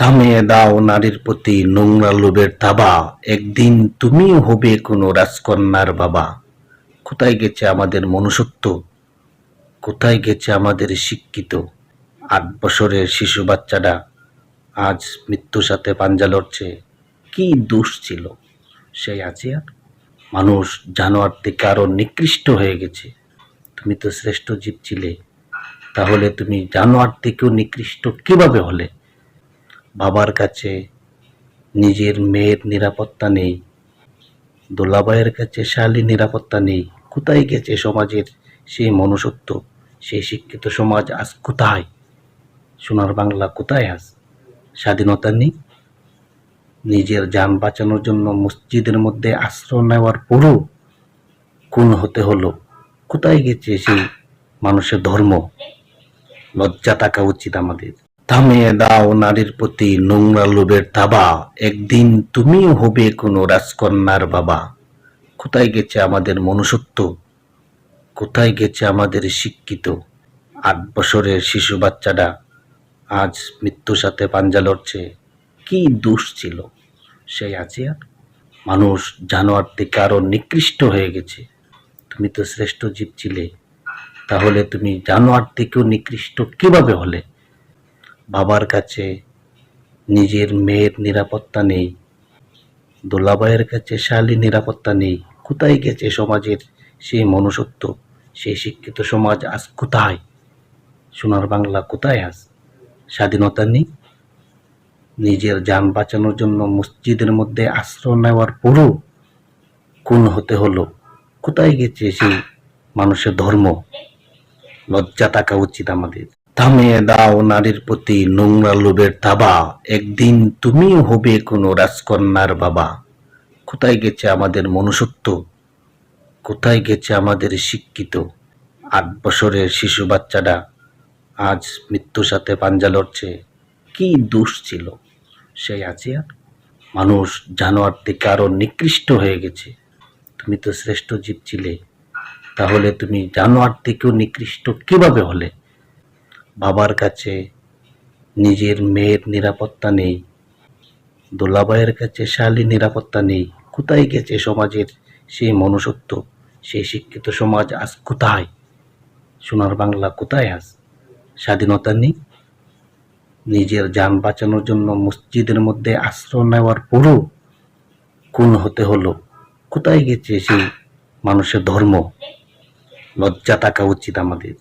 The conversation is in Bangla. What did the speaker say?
থামিয়ে দাও নারীর প্রতি নোংরা লোভের থাবা একদিন তুমিও হবে কোনো রাজকন্যার বাবা। কোথায় গেছে আমাদের মনুষ্যত্ব? কোথায় গেছে আমাদের শিক্ষিত? আট বছরের শিশু বাচ্চাটা আজ মৃত্যুর সাথে পাঞ্জা লড়ছে। কি দোষ ছিল? সেই আছে আর? মানুষ জানোয়ার থেকে আরও নিকৃষ্ট হয়ে গেছে। তুমি তো শ্রেষ্ঠ জীব ছিলে। তাহলে তুমি জানোয়ার থেকেও নিকৃষ্ট কীভাবে হলে? বাবার কাছে, নিজের মেয়ের নিরাপত্তা নেই দোলাবাইয়ের কাছে শালী নিরাপত্তা নেই। কোথায় গেছে সমাজের সেই মনুষ্যত্ব, সেই শিক্ষিত সমাজ আজ কোথায়? সোনার বাংলা কোথায় আজ? স্বাধীনতা নেই? নিজের যান বাঁচানোর জন্য মসজিদের মধ্যে আশ্রয় নেওয়ার পরও কোন হতে হলো। কোথায় গেছে সেই মানুষের ধর্ম? লজ্জা থাকা উচিত আমাদের। থামিয়ে দাও নারীর প্রতি নোংরা লোভের থাবা একদিন তুমিও হবে কোনো রাজকন্যার বাবা। কোথায় গেছে আমাদের মনুষ্যত্ব? কোথায় গেছে আমাদের শিক্ষিত? আট বছরের শিশু বাচ্চাটা আজ মৃত্যুর সাথে পাঞ্জা লড়ছে। কি দোষ ছিল? সেই আছে আর? মানুষ জানোয়ার থেকে আরও নিকৃষ্ট হয়ে গেছে। তুমি তো শ্রেষ্ঠ জীব ছিলে। তাহলে তুমি জানোয়ার থেকেও নিকৃষ্ট কীভাবে হলে? বাবার কাছে, নিজের মেয়ের নিরাপত্তা নেই দোলাবাইয়ের কাছে শালী নিরাপত্তা নেই। কোথায় গেছে সমাজের সেই মনুষ্যত্ব, সেই শিক্ষিত সমাজ আজ কোথায়? সোনার বাংলা কোথায় আজ? স্বাধীনতা নেই? নিজের যান বাঁচানোর জন্য মসজিদের মধ্যে আশ্রয় নেওয়ার পরও কোন হতে হলো। কোথায় গেছে সেই মানুষের ধর্ম? লজ্জা থাকা উচিত আমাদের। থামিয়ে দাও নারীর প্রতি নোংরা লোভের থাবা একদিন তুমিও হবে কোনো রাজকন্যার বাবা। কোথায় গেছে আমাদের মনুষ্যত্ব? কোথায় গেছে আমাদের শিক্ষিত? আট বছরের শিশু বাচ্চাটা আজ মৃত্যুর সাথে পাঞ্জা লড়ছে। কি দোষ ছিল? সেই আছে আর? মানুষ জানোয়ার থেকে আরও নিকৃষ্ট হয়ে গেছে। তুমি তো শ্রেষ্ঠ জীব ছিলে। তাহলে তুমি জানোয়ার থেকেও নিকৃষ্ট কীভাবে হলে? বাবার কাছে, নিজের মেয়ের নিরাপত্তা নেই, দোলাবাইয়ের কাছে শালী নিরাপত্তা নেই, কোথায় গেছে সমাজের সেই মনুষ্যত্ব সেই শিক্ষিত সমাজ আজ কোথায়? সোনার বাংলা কোথায় আজ? স্বাধীনতা নেই? নিজের যান বাঁচানোর জন্য মসজিদের মধ্যে আশ্রয় নেওয়ার পরও কোন হতে হলো। কোথায় গেছে সেই মানুষের ধর্ম? লজ্জা থাকা উচিত আমাদের।